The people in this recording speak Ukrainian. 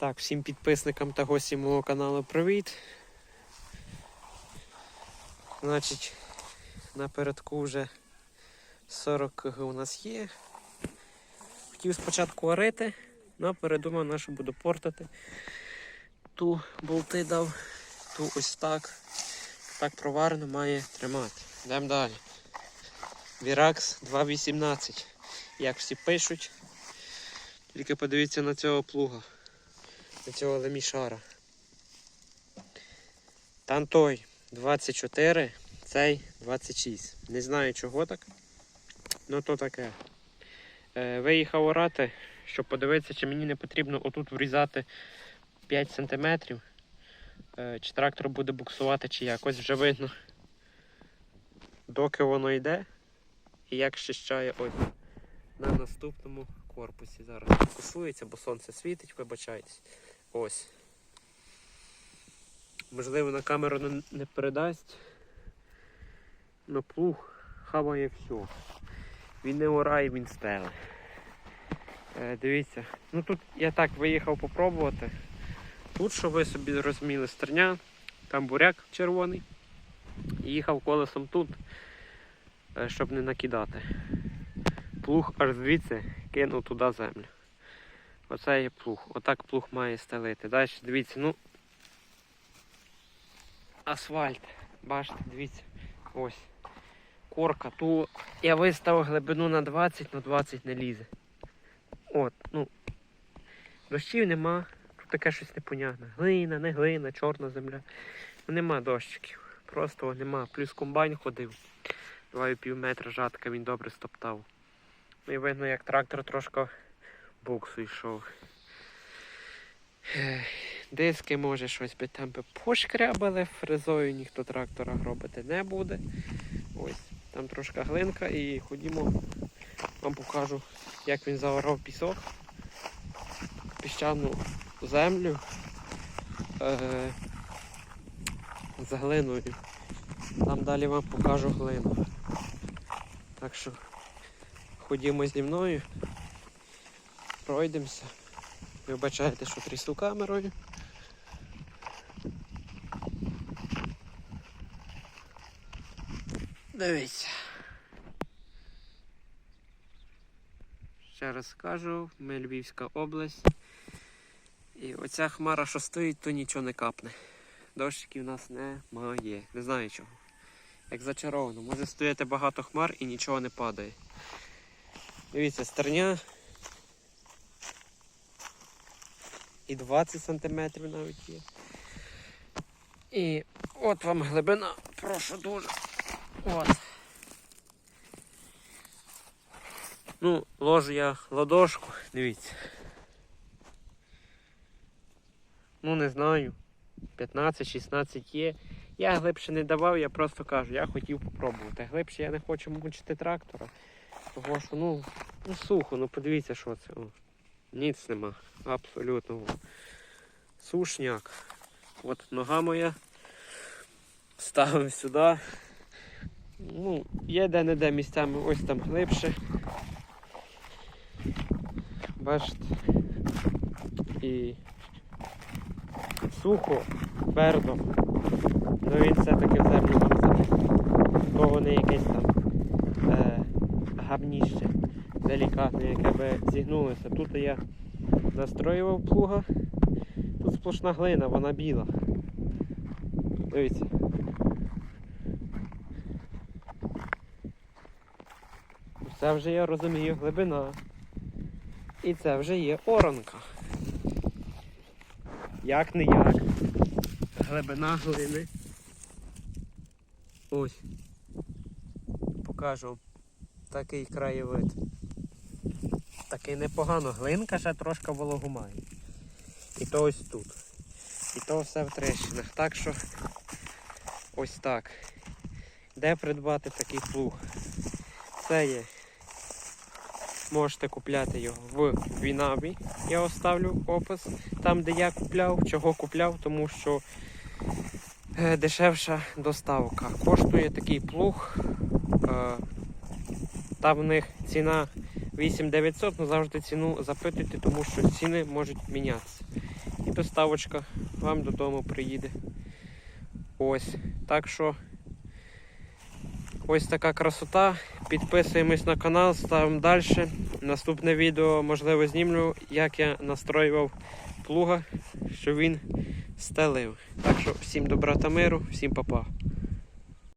Так, всім підписникам та гостям мого каналу привіт. Значить, напередку вже 40 кг у нас є. Хотів спочатку орити, але передумав, на що буду портати. Ту болти дав, ту ось так. Так проварено має тримати. Йдемо далі. Virax 2.18. Як всі пишуть. Тільки подивіться на цього плуга. На цього лемішара. Там той 24, цей 26. Не знаю чого так. Ну то таке. Е, виїхав орати, щоб подивитися, чи мені не потрібно отут врізати 5 см. Е, чи трактор буде буксувати, чи якось вже видно. Доки воно йде. І як щищає ось на наступному корпусі. Зараз фокусується, бо сонце світить, вибачайтесь. Ось. Можливо, на камеру не, передасть. Но плуг хаває все. Він не орає, він стеле. Е, дивіться, ну тут я так виїхав попробувати. Тут, щоб ви собі розуміли, стерня, там буряк червоний. І їхав колесом тут, е, щоб не накидати. Плуг аж звідси кинув туди землю. Оце є плуг. Отак плуг має стелити. Далі дивіться, ну. Асфальт. Бачите, дивіться. Ось. Корка. Ту я виставив глибину на 20, на 20 не лізе. От, ну. Дощів нема. Тут таке щось непонятне. Глина, не глина, чорна земля. Ну, нема дощиків. Просто нема. Плюс комбайн ходив. 2,5 метра жатка він добре стоптав. Ну і видно, як трактор трошки буксу йшов. Диски може щось би там би пошкрябали, фрезою ніхто трактора робити не буде. Ось, там трошки глинка і ходімо, вам покажу, як він заорав пісок, піщану землю е, з глиною. Там далі вам покажу глину. Так що ходімо зі мною, пройдемося. Вибачайте, що трясу камерою. Дивіться. Ще раз скажу, ми Львівська область. І оця хмара, що стоїть, то нічого не капне. Дощиків у нас немає. Не знаю чого. Як зачаровано. Може стояти багато хмар і нічого не падає. Дивіться, стерня. І 20 сантиметрів навіть є. І от вам глибина, прошу дуже. От. Ну, ложу я ладошку, дивіться. Ну, не знаю. 15-16 є. Я глибше не давав, я просто кажу, я хотів попробувати. Глибше я не хочу мучити трактора. Того що, ну, ну сухо, ну подивіться, що це. Ніц нема. Абсолютно. Сушняк. От нога моя. Ставимо сюди. Ну, є де-не-де місцями, ось там глибше. Бачите. І сухо, твердо. Ну він все-таки в землю гамзане. То не якесь там е, гавніще, делікатне, яке би зігнулося. Тут я настроював плуга. Тут сплошна глина, вона біла. Дивіться. Це вже я розумію глибина. І це вже є оранка. Як не як. Глибина глини. Ось. Покажу такий краєвид. Такий непогано. Глинка ще трошки вологу має. І то ось тут. І то все в трещинах. Так що ось так. Де придбати такий плуг? Це є. Можете купляти його в Вінаві. Я оставлю опис там, де я купляв. Чого купляв, тому що е, дешевша доставка. Коштує такий плуг. Е, там в них ціна 8900, але завжди ціну запитуйте, тому що ціни можуть мінятися. і доставочка вам додому приїде. Ось. Так що ось така красота. Підписуємось на канал, ставимо далі. Наступне відео, можливо, знімлю, як я настроював плуга, щоб він стелив. Так що всім добра та миру, всім па-па.